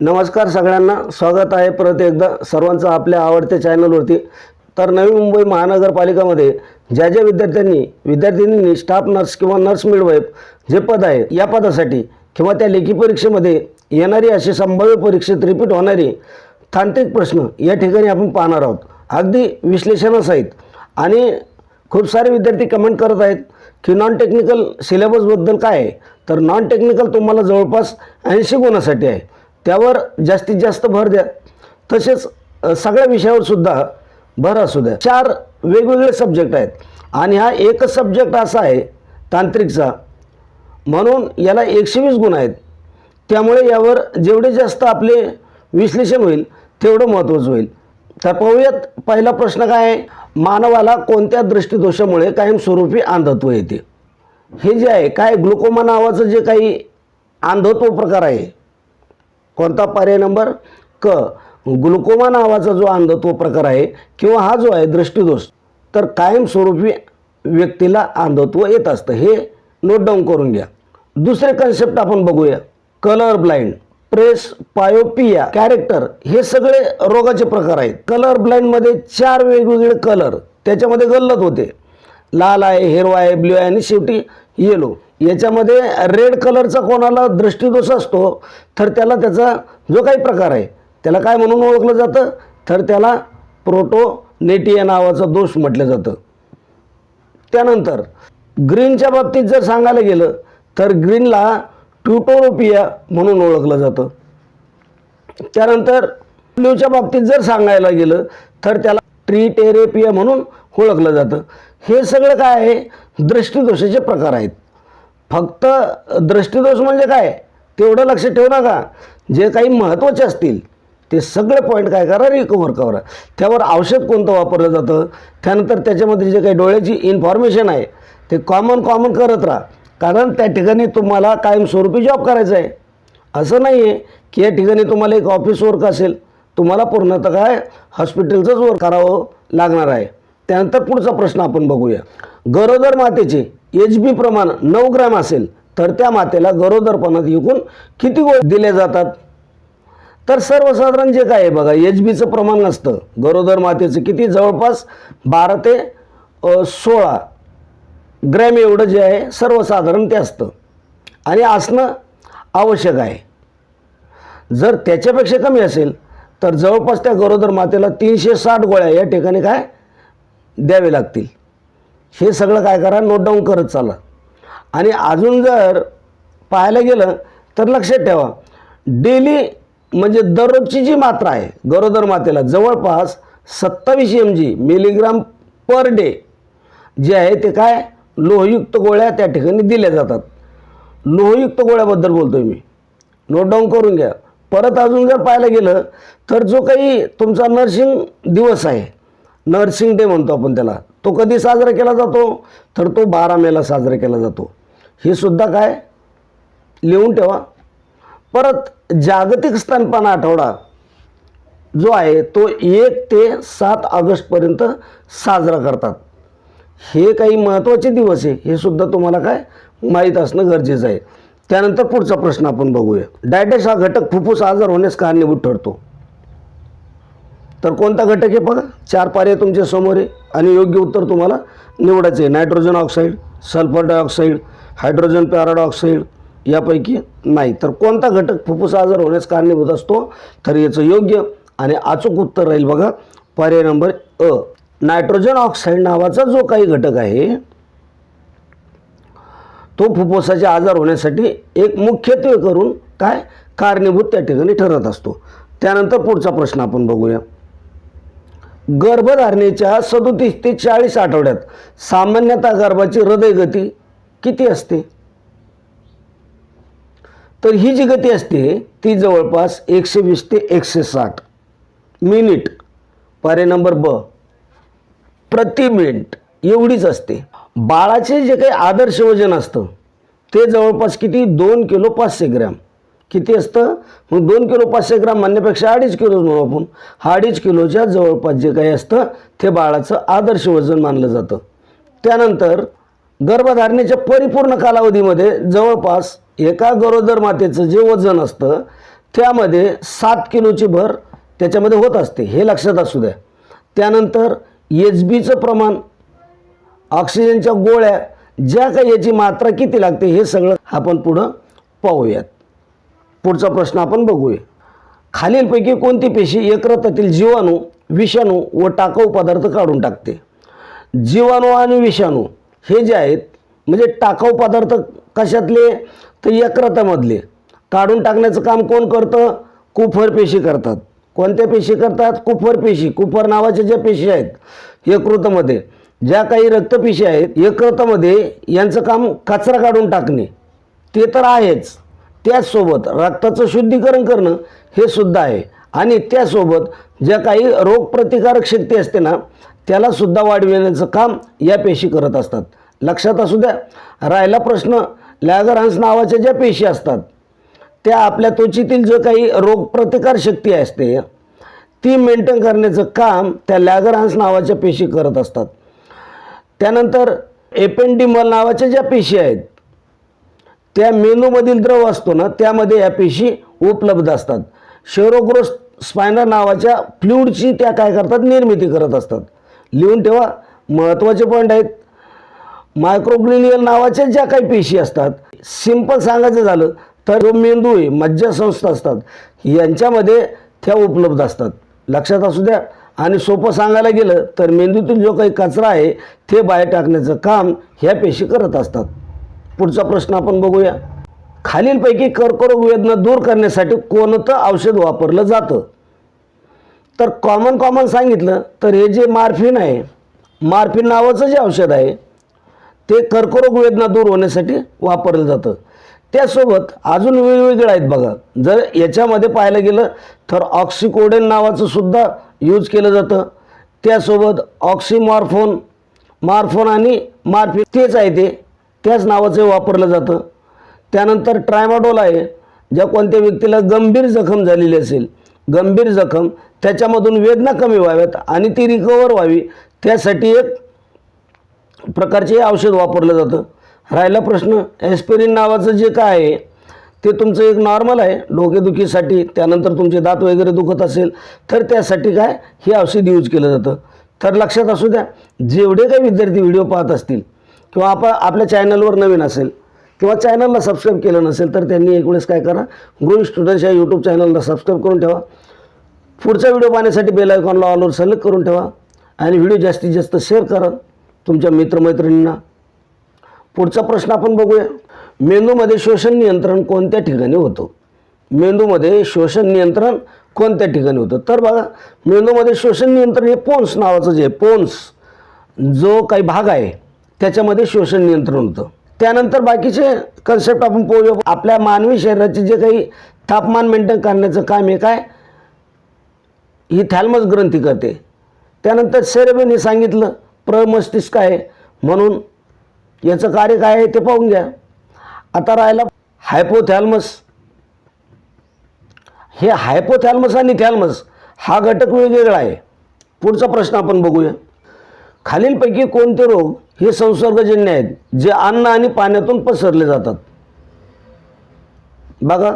नमस्कार सगळ्यांना. स्वागत आहे परत एकदा सर्वांचं आपल्या आवडत्या चॅनलवरती. तर नवी मुंबई महानगरपालिकामध्ये ज्या ज्या विद्यार्थ्यांनी विद्यार्थिनींनी स्टाफ नर्स किंवा नर्स मिडवाईफ जे पद आहे या पदासाठी किंवा त्या लेखी परीक्षेमध्ये येणारी अशी संभाव्य परीक्षेत रिपीट होणारी तांत्रिक प्रश्न या ठिकाणी आपण पाहणार आहोत. अगदी विश्लेषणच आहेत आणि खूप सारे विद्यार्थी कमेंट करत आहेत की नॉन टेक्निकल सिलेबसबद्दल काय आहे? तर नॉन टेक्निकल तुम्हाला जवळपास ऐंशी गुणासाठी आहे. त्यावर जास्तीत जास्त भर द्या. तसेच सगळ्या विषयावर सुद्धा भर असू द्या. चार वेगवेगळे सब्जेक्ट आहेत. आणि हा एकच सब्जेक्ट असा आहे तांत्रिकचा. म्हणून याला एकशे वीस गुण आहेत. त्यामुळे यावर जेवढे जास्त आपले विश्लेषण होईल तेवढं महत्त्वाचं होईल. तर पाहूयात पहिला प्रश्न काय आहे? मानवाला कोणत्या दृष्टिदोषामुळे कायमस्वरूपी अंधत्व येते? हे जे आहे काय ग्लुकोमा नावाचं जे काही अंधत्व प्रकार आहे कोणता पर्याय नंबर? क. ग्लुकोमा नावाचा जो अंधत्व प्रकार आहे किंवा हा जो आहे दृष्टिदोष तर कायमस्वरूपी व्यक्तीला अंधत्व येत असतं. हे नोट डाऊन करून घ्या. दुसरे कन्सेप्ट आपण बघूया. Colour blind presbyopia character हे सगळे रोगाचे प्रकार आहेत. कलर ब्लाइंडमध्ये चार वेगवेगळे कलर त्याच्यामध्ये गल्लत होते. लाल आहे हिरवा आहे ब्ल्यू आहे आणि शेवटी येलो याच्यामध्ये रेड कलरचा कोणाला दृष्टिदोष असतो तर त्याला त्याचा जो काही प्रकार आहे त्याला काय म्हणून ओळखलं जातं? तर त्याला प्रोटोनेटिया नावाचा दोष म्हटलं जातं. त्यानंतर ग्रीनच्या बाबतीत जर सांगायला गेलं तर ग्रीनला ट्युटोरोपिया म्हणून ओळखलं जातं. त्यानंतर ब्ल्यूच्या बाबतीत जर सांगायला गेलं तर त्याला ट्रीटेरेपिया म्हणून ओळखलं जातं. हे सगळं काय आहे? दृष्टिदोषाचे प्रकार आहेत. फक्त दृष्टिदोष म्हणजे काय? तेवढं लक्ष ठेवू नका. जे काही महत्त्वाचे असतील ते सगळे पॉईंट काय करा? रिकवर करा. त्यावर औषध कोणतं वापरलं जातं? त्यानंतर त्याच्यामध्ये जे काही डोळ्याची इन्फॉर्मेशन आहे ते कॉमन कॉमन करत राहा. कारण त्या ठिकाणी तुम्हाला कायमस्वरूपी जॉब करायचा आहे. असं नाही आहे की या ठिकाणी तुम्हाला एक ऑफिस वर्क असेल. तुम्हाला पूर्णतः काय? हॉस्पिटलचंच वर्क करावं लागणार आहे. त्यानंतर पुढचा प्रश्न आपण बघूया. गरोदर मातेचे एच बी प्रमाण नऊ ग्रॅम असेल तर त्या मातेला गरोदरपणात एकूण किती गोळ्या दिले जातात? तर सर्वसाधारण जे काय आहे बघा एच बीचं प्रमाण नसतं. गरोदर मातेचं किती? जवळपास बारा ते सोळा ग्रॅम एवढं जे आहे सर्वसाधारण ते असतं. आणि असणं आवश्यक आहे. जर त्याच्यापेक्षा कमी असेल तर जवळपास त्या गरोदर मातेला तीनशे साठ गोळ्या या ठिकाणी काय? द्यावे लागतील. हे सगळं काय करा नोट डाऊन करत चाला. आणि अजून जर पाहायला गेलं तर लक्षात ठेवा. डेली म्हणजे दररोजची जी मात्रा आहे गरोदर मातेला जवळपास सत्तावीस M G milligram per day जे आहे ते काय? लोहयुक्त गोळ्या त्या ठिकाणी दिल्या जातात. लोहयुक्त गोळ्याबद्दल बोलतो आहे मी. नोट डाऊन करून घ्या. परत अजून जर पाहायला गेलं तर जो काही तुमचा नर्सिंग दिवस आहे नर्सिंग डे म्हणतो आपण त्याला तो कधी साजरा केला जातो? तर तो बारा मेला साजरा केला जातो. हे सुद्धा काय? लिहून ठेवा. परत जागतिक स्तनपान आठवडा जो आहे तो एक ते सात ऑगस्टपर्यंत साजरा करतात. हे काही महत्त्वाचे दिवस आहे. हे सुद्धा तुम्हाला काय? माहीत असणं गरजेचं आहे. त्यानंतर पुढचा प्रश्न आपण बघूया. डायटेस हा घटक फुफ्फुस आजार होण्यास कारणीभूत ठरतो. तर कोणता घटक आहे बघा? चार पर्याय तुमच्यासमोर आहे आणि योग्य उत्तर तुम्हाला निवडायचं आहे. Nitrogen oxide sulphur dioxide hydrogen peroxide यापैकी नाही. तर कोणता घटक फुफ्फुस आजार होण्यास कारणीभूत असतो? तर याचं योग्य आणि अचूक उत्तर राहील बघा. पर्याय नंबर अ. नायट्रोजन ऑक्साईड नावाचा जो काही घटक आहे तो फुफ्फुसाचे आजार होण्यासाठी एक मुख्यत्वे करून काय? कारणीभूत त्या ठिकाणी ठरत असतो. त्यानंतर पुढचा प्रश्न आपण बघूया. गर्भधारणेच्या सदोतीस ते चाळीस आठवड्यात सामान्यतः गर्भाची हृदय गती किती असते? तर ही जी गती असते ती जवळपास एकशे वीस ते एकशे साठ मिनिट. पर्याय नंबर ब. प्रति मिनिट एवढीच असते. बाळाचे जे काही आदर्श वजन असतं ते जवळपास किती? दोन किलो पाचशे ग्रॅम. किती असतं? मग दोन किलो पाचशे ग्राम म्हणण्यापेक्षा अडीच किलो म्हणू आपण. हा अडीच किलोच्या जवळपास जे काही असतं ते बाळाचं आदर्श वजन मानलं जातं. त्यानंतर गर्भधारणेच्या परिपूर्ण कालावधीमध्ये जवळपास एका गरोदर मातेचं जे वजन असतं त्यामध्ये सात किलोची भर त्याच्यामध्ये होत असते. हे लक्षात असू द्या. त्यानंतर एच बीचं प्रमाण ऑक्सिजनच्या गोळ्या ज्या काही याची मात्रा किती लागते हे सगळं आपण पुढं पाहूयात. पुढचा प्रश्न आपण बघूया. खालीलपैकी कोणती पेशी यकृतातील जीवाणू विषाणू व टाकाऊ पदार्थ काढून टाकते? जीवाणू आणि विषाणू हे जे आहेत म्हणजे टाकाऊ पदार्थ कशातले? तर यकृतामधले काढून टाकण्याचं काम कोण करतं? कुफर पेशी करतात. कोणत्या पेशी करतात? कुफर पेशी. कुफर नावाच्या ज्या पेशी आहेत यकृतामध्ये ज्या काही रक्तपेशी आहेत यकृतामध्ये यांचं काम कचरा काढून टाकणे. ते तर आहेच. त्याचसोबत रक्ताचं शुद्धीकरण करणं हे सुद्धा आहे. आणि त्यासोबत ज्या काही रोगप्रतिकारक शक्ती असते ना त्याला सुद्धा वाढविण्याचं काम या पेशी करत असतात. लक्षात असू द्या राहिला प्रश्न लॅगरहन्स नावाच्या ज्या पेशी असतात त्या आपल्या त्वचेतील जो काही रोगप्रतिकार शक्ती असते ती मेंटेन करण्याचं काम त्या लॅगरहन्स नावाच्या पेशी करत असतात. त्यानंतर एपेंडिमल नावाच्या ज्या पेशी आहेत त्या मेंदूमधील द्रव असतो ना त्यामध्ये या पेशी उपलब्ध असतात. शेरोग्रोस स्पायनर नावाच्या फ्लूडची त्या काय करतात? निर्मिती करत असतात. लिहून ठेवा महत्त्वाचे पॉईंट आहेत. मायक्रोग्लिनियल नावाच्या ज्या काही पेशी असतात सिंपल सांगायचं झालं तर जो मेंदू आहे मज्जासंस्था असतात यांच्यामध्ये त्या उपलब्ध असतात. लक्षात असू द्या. आणि सोपं सांगायला गेलं तर मेंदूतील जो काही कचरा आहे ते बाहेर टाकण्याचं काम ह्या पेशी करत असतात. पुढचा प्रश्न आपण बघूया. खालीलपैकी कर्करोग वेदना दूर करण्यासाठी कोणतं औषध वापरलं जातं? तर कॉमन कॉमन सांगितलं तर हे जे मार्फिन आहे मार्फिन नावाचं जे औषध आहे ते कर्करोग वेदना दूर होण्यासाठी वापरलं जातं. त्यासोबत अजून वेगवेगळं आहेत बघा. जर याच्यामध्ये पाहायला गेलं तर ऑक्सिकोडेन नावाचं सुद्धा यूज केलं जातं. त्यासोबत ऑक्सिमॉर्फोन मार्फोन आणि मार्फिन तेच आहे ते. त्याच नावाचं वापरलं जातं. त्यानंतर ट्रायमाडोल आहे ज्या कोणत्या व्यक्तीला गंभीर जखम झालेली असेल गंभीर जखम त्याच्यामधून वेदना कमी व्हाव्यात आणि ती रिकवर व्हावी त्यासाठी एक प्रकारचे औषध वापरलं जातं. राहिला प्रश्न एस्पिरिन नावाचं जे काय आहे ते तुमचं एक नॉर्मल आहे डोकेदुखीसाठी त्यानंतर तुमचे दात वगैरे दुखत असेल तर त्यासाठी काय हे औषध यूज केलं जातं. तर लक्षात असू द्या जेवढे काही विद्यार्थी व्हिडिओ पाहत असतील किंवा आपण आपल्या चॅनलवर नवीन असेल किंवा चॅनलला सबस्क्राईब केलं नसेल तर त्यांनी एक वेळेस काय करा ग्रोइंग स्टुडंट्स या यूट्यूब चॅनलला सबस्क्राईब करून ठेवा. पुढचा व्हिडिओ पाहण्यासाठी बेल आयकॉनला ऑलवर सिलेक्ट करून ठेवा. आणि व्हिडिओ जास्तीत जास्त शेअर करा तुमच्या मित्रमैत्रिणींना. पुढचा प्रश्न आपण बघूया. मेंदूमध्ये शोषण नियंत्रण कोणत्या ठिकाणी होतं? मेंदूमध्ये शोषण नियंत्रण कोणत्या ठिकाणी होतं? तर बघा मेंदूमध्ये शोषण नियंत्रण हे पोन्स नावाचं जे पोन्स जो काही भाग आहे त्याच्यामध्ये शोषण नियंत्रण होतं. त्यानंतर बाकीचे कन्सेप्ट आपण पाहूया आपल्या मानवी शरीराचे जे काही तापमान मेंटेन करण्याचं काम आहे काय? ही थॅल्मस ग्रंथी करते. त्यानंतर सेरेबेन हे सांगितलं. प्रमस्तिष्क आहे. म्हणून याचं कार्य काय आहे ते पाहून घ्या. आता राहिला हायपोथॅल्मस हे हायपोथॅल्मस आणि थॅल्मस हा घटक वेगवेगळा आहे. पुढचा प्रश्न आपण बघूया. खालीलपैकी कोणते रोग हे संसर्गजन्य आहेत जे अन्न आणि पाण्यातून पसरले जातात. बघा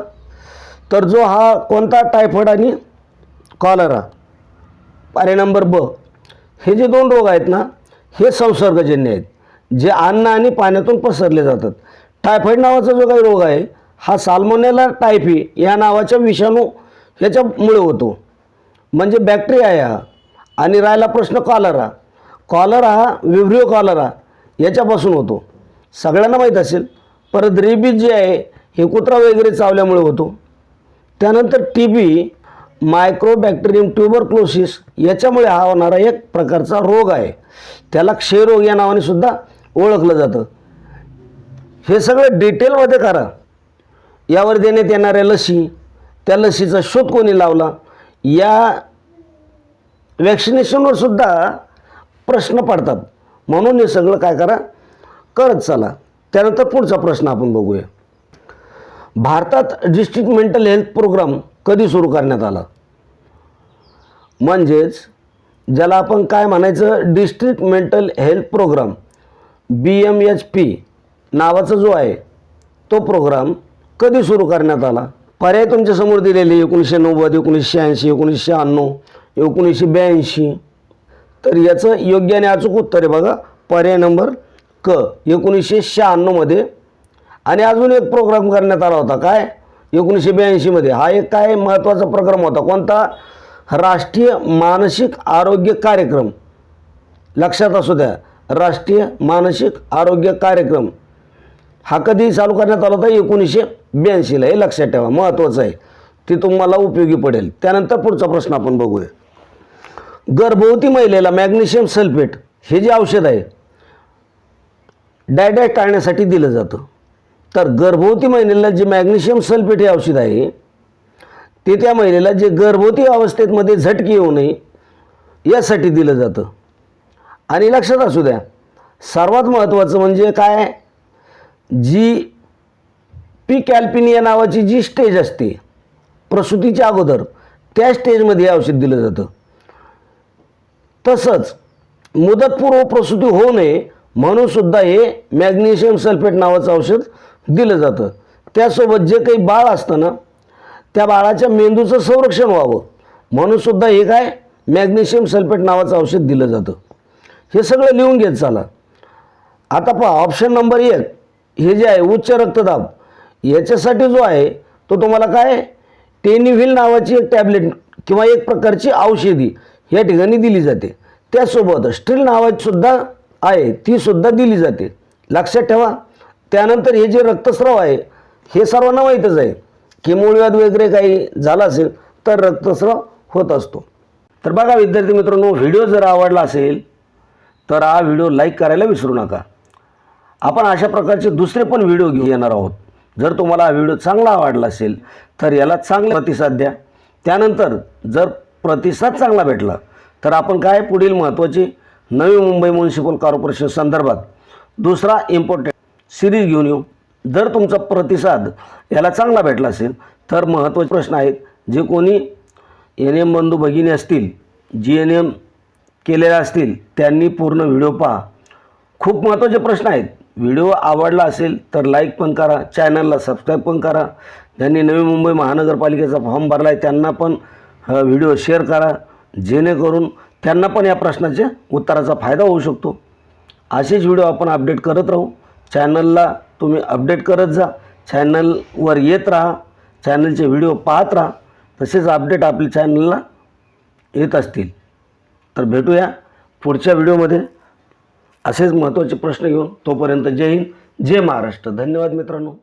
तर जो हा कोणता टायफॉइड आणि कॉलरा पारे नंबर ब हे जे दोन रोग आहेत ना हे संसर्गजन्य आहेत जे अन्न आणि पाण्यातून पसरले जातात. टायफॉइड नावाचा जो काही रोग आहे हा साल्मोनेला टायफी e या नावाच्या विषाणू ह्याच्यामुळे होतो. म्हणजे बॅक्टेरिया आहे हा. आणि राहिला प्रश्न कॉलरा कॉलरा हा विव्रिओ कॉलरा याच्यापासून होतो. सगळ्यांना माहीत असेल परत रेबीज जे आहे हे कुत्रा वगैरे चावल्यामुळे होतो. त्यानंतर टी बी मायक्रोबॅक्टेरियम ट्युबरक्लोसिस याच्यामुळे हा होणारा एक प्रकारचा रोग आहे. त्याला क्षयरोग या नावाने सुद्धा ओळखलं जातं. हे सगळं डिटेलमध्ये करा. यावर देण्यात येणाऱ्या लसी त्या लसीचा शोध कोणी लावला? या वॅक्सिनेशनवर सुद्धा प्रश्न पडतात. म्हणून हे सगळं काय करा करत चला. त्यानंतर पुढचा प्रश्न आपण बघूया. भारतात डिस्ट्रिक्ट मेंटल हेल्थ प्रोग्राम कधी सुरू करण्यात आला? म्हणजेच ज्याला आपण काय म्हणायचं? District mental health programme B M H P नावाचा जो आहे तो प्रोग्राम कधी सुरू करण्यात आला? पर्याय तुमच्यासमोर दिलेले एकोणीसशे नव्वद एकोणीसशे ऐंशी एकोणीसशे शहाण्णव एकोणीसशे ब्याऐंशी. तर याचं योग्य आणि अचूक उत्तर आहे बघा. पर्याय नंबर क. एकोणीसशे शहाण्णवमध्ये आणि अजून एक प्रोग्राम करण्यात आला होता. काय? एकोणीसशे ब्याऐंशीमध्ये हा एक काय महत्त्वाचा प्रोग्राम होता. कोणता? राष्ट्रीय मानसिक आरोग्य कार्यक्रम. लक्षात असू द्या. राष्ट्रीय मानसिक आरोग्य कार्यक्रम. हा कधी चालू करण्यात आला होता. एकोणीसशे ब्याऐंशीला. हे लक्षात ठेवा. महत्त्वाचं आहे. ते तुम्हाला उपयोगी पडेल. त्यानंतर पुढचा प्रश्न आपण बघूया. गर्भवती महिलेला मॅग्नेशियम सल्फेट हे जे औषध आहे डायडाय टाळण्यासाठी दिलं जातं. तर गर्भवती महिलेला जे मॅग्नेशियम सल्फेट हे औषध आहे ते त्या महिलेला जे गर्भवती अवस्थेमध्ये झटके येऊ नये यासाठी दिलं जातं. आणि लक्षात असू द्या सर्वात महत्त्वाचं म्हणजे काय? जी पी कॅल्पिनिया नावाची जी स्टेज असते प्रसूतीच्या अगोदर त्या स्टेजमध्ये हे औषध दिलं जातं. तसंच मुदतपूर्व प्रसूती होऊ नये म्हणून सुद्धा हे मॅग्नेशियम सल्फेट नावाचं औषध दिलं जातं. त्यासोबत जे काही बाळ असतं ना त्या बाळाच्या मेंदूचं संरक्षण व्हावं. म्हणून सुद्धा हे काय? मॅग्नेशियम सल्फेट नावाचं औषध दिलं जातं. हे सगळं लिहून घेत चाला. आता पहा ऑप्शन नंबर एक हे जे आहे उच्च रक्तदाब याच्यासाठी जो आहे तो तुम्हाला काय? टेनिव्हिल नावाची एक टॅबलेट किंवा एक प्रकारची औषधी या ठिकाणी दिली जाते. त्यासोबत स्ट्रील नावाचीसुद्धा आहे तीसुद्धा दिली जाते. लक्षात ठेवा. त्यानंतर हे जे रक्तस्राव आहे हे सर्वांना माहीतच आहे किमूळव्याद वगैरे काही झाला असेल तर रक्तस्राव होत असतो. तर बघा विद्यार्थी मित्रांनो व्हिडिओ जर आवडला असेल तर हा व्हिडिओ लाईक करायला विसरू नका. आपण अशा प्रकारचे दुसरे पण व्हिडिओ घेऊन येणार आहोत. जर तुम्हाला हा व्हिडिओ चांगला आवडला असेल तर याला चांगला प्रतिसाद द्या. त्यानंतर जर प्रतिसाद चांगला भेटला. तर आपण काय पुढील महत्त्वाची नवी मुंबई म्युन्सिपल कॉर्पोरेशन संदर्भात दुसरा इम्पॉर्टंट सिरीज घेऊन येऊ. जर तुमचा प्रतिसाद याला चांगला भेटला असेल तर महत्त्वाचे प्रश्न आहेत जे कोणी एन एम बंधू भगिनी असतील जी एन एम केलेल्या असतील त्यांनी पूर्ण व्हिडिओ पहा. खूप महत्त्वाचे प्रश्न आहेत. व्हिडिओ आवडला असेल तर लाईक पण करा. चॅनलला सबस्क्राईब पण करा. ज्यांनी नवी मुंबई महानगरपालिकेचा फॉर्म भरला आहे त्यांना पण हा व्हिडिओ शेअर करा जेणेकरून त्यांना पण या प्रश्नाच्या उत्तराचा फायदा होऊ शकतो. असेच व्हिडिओ आपण अपडेट करत राहू. चॅनलला तुम्ही अपडेट करत जा. चॅनलवर येत राहा. चॅनलचे व्हिडिओ पाहत राहा. तसेच अपडेट आपल्या चॅनलला येत असतील. तर भेटूया पुढच्या व्हिडिओमध्ये. असेच महत्त्वाचे प्रश्न घेऊन तोपर्यंत जय हिंद जय महाराष्ट्र. धन्यवाद मित्रांनो.